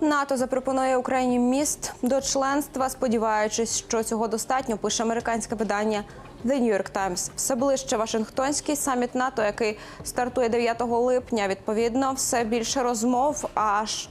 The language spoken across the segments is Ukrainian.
НАТО запропонує Україні міст до членства, сподіваючись, що цього достатньо. Пише американське видання The New York Times. Все ближче Вашингтонський саміт НАТО, який стартує 9 липня. Відповідно, все більше розмов. Аж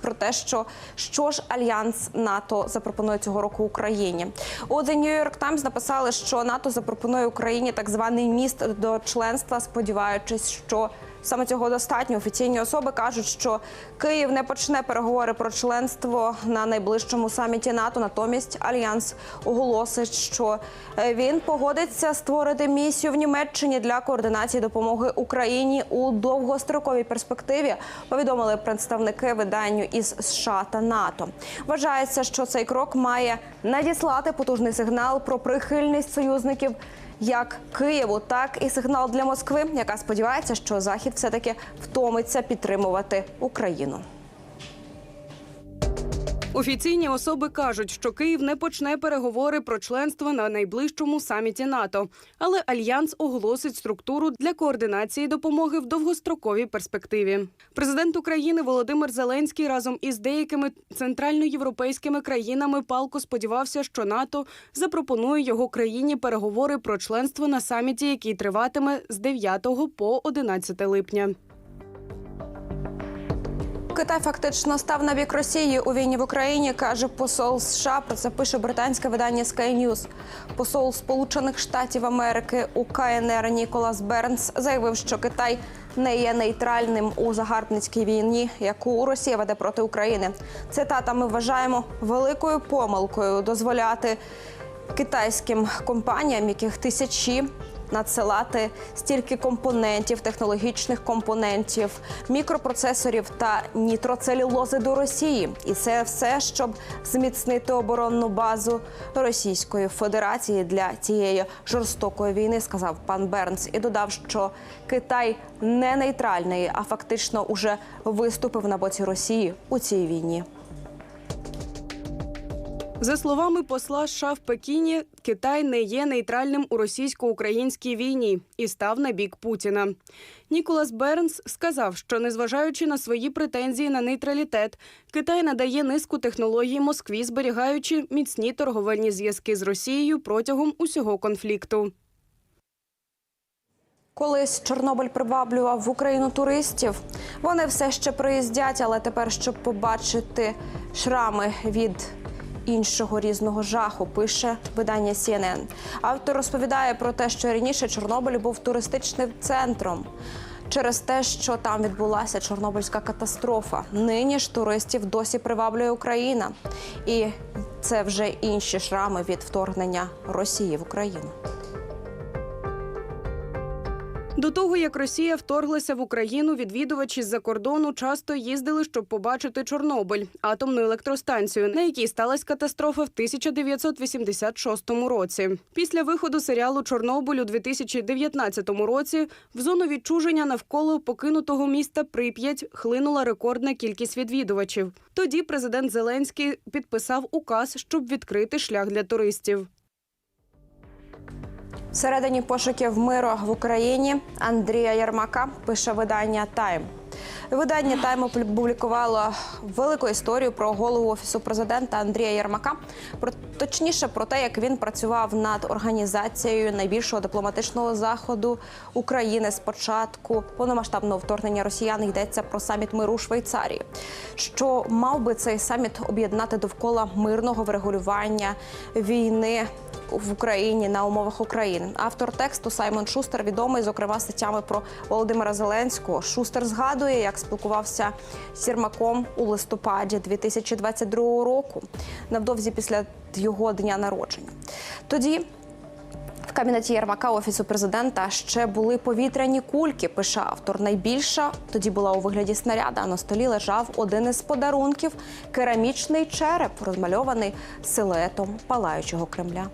про те, що що ж альянс НАТО запропонує цього року Україні. У The New York Times написали, що НАТО запропонує Україні так званий міст до членства, сподіваючись, що саме цього достатньо. Офіційні особи кажуть, що Київ не почне переговори про членство на найближчому саміті НАТО. Натомість альянс оголосить, що е, він погодиться створити місію в Німеччині для координації допомоги Україні у довгостроковій перспективі. Повідомили представники виданню із США та НАТО. Вважається, що цей крок має надіслати потужний сигнал про прихильність союзників як Києву, так і сигнал для Москви, яка сподівається, що Захід все таки втомиться підтримувати Україну. Офіційні особи кажуть, що Київ не почне переговори про членство на найближчому саміті НАТО, але альянс оголосить структуру для координації допомоги в довгостроковій перспективі. Президент України Володимир Зеленський разом із деякими центральноєвропейськими країнами палко сподівався, що НАТО запропонує його країні переговори про членство на саміті, який триватиме з 9 по 11 липня. Китай фактично став на бік Росії у війні в Україні, каже посол США. Про це пише британське видання Sky News. Посол Сполучених Штатів Америки у КНР Ніколас Бернс заявив, що Китай не є нейтральним у загарбницькій війні, яку Росія веде проти України. Цитата: ми вважаємо великою помилкою дозволяти китайським компаніям, яких тисячі надсилати стільки компонентів, технологічних компонентів, мікропроцесорів та нітроцелюлози до Росії, і це все, щоб зміцнити оборонну базу Російської Федерації для цієї жорстокої війни, сказав пан Бернс, і додав, що Китай не нейтральний, а фактично уже виступив на боці Росії у цій війні. За словами посла США в Пекіні, Китай не є нейтральним у російсько-українській війні і став на бік Путіна. Ніколас Бернс сказав, що незважаючи на свої претензії на нейтралітет, Китай надає низку технологій Москві, зберігаючи міцні торговельні зв'язки з Росією протягом усього конфлікту. Колись Чорнобиль приваблював в Україну туристів. Вони все ще приїздять, але тепер, щоб побачити шрами від іншого різного жаху, пише видання CNN. Автор розповідає про те, що раніше Чорнобиль був туристичним центром. Через те, що там відбулася Чорнобильська катастрофа, нині ж туристів досі приваблює Україна, і це вже інші шрами від вторгнення Росії в Україну. До того як Росія вторглася в Україну, відвідувачі з-за кордону часто їздили, щоб побачити Чорнобиль, атомну електростанцію, на якій сталася катастрофа в 1986 році. Після виходу серіалу Чорнобиль у 2019 році в зону відчуження навколо покинутого міста Прип'ять хлинула рекордна кількість відвідувачів. Тоді президент Зеленський підписав указ, щоб відкрити шлях для туристів. Всередині пошуків миру в Україні Андрія Ярмака пише видання Тайм. Видання Тайм опублікувало велику історію про голову офісу президента Андрія Ярмака. Про точніше про те, як він працював над організацією найбільшого дипломатичного заходу України з початку повномасштабного вторгнення росіян. Йдеться про саміт миру Швейцарії, що мав би цей саміт об'єднати довкола мирного врегулювання війни в Україні на умовах України. Автор тексту Саймон Шустер відомий, зокрема, статтями про Володимира Зеленського. Шустер згадує, як спілкувався з Єрмаком у листопаді 2022 року, невдовзі після його дня народження. Тоді. В кабінеті Єрмака офісу президента ще були повітряні кульки. Пише автор. Найбільша тоді була у вигляді снаряда. а На столі лежав один із подарунків керамічний череп, розмальований силуетом палаючого Кремля.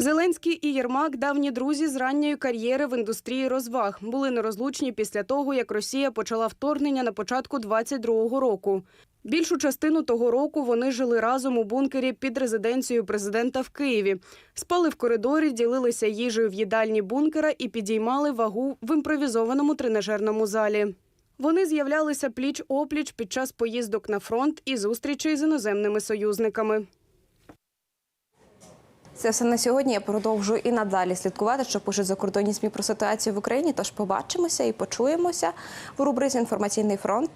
Зеленський і Єрмак давні друзі з ранньої кар'єри в індустрії розваг були нерозлучні після того, як Росія почала вторгнення на початку 22-го року. Більшу частину того року вони жили разом у бункері під резиденцією президента в Києві. Спали в коридорі, ділилися їжею в їдальні бункера і підіймали вагу в імпровізованому тренажерному залі. Вони з'являлися пліч опліч під час поїздок на фронт і зустрічей з іноземними союзниками. Це все на сьогодні. Я продовжую і надалі слідкувати, що пишуть закордонні ЗМІ про ситуацію в Україні. Тож побачимося і почуємося в рубриці Інформаційний фронт.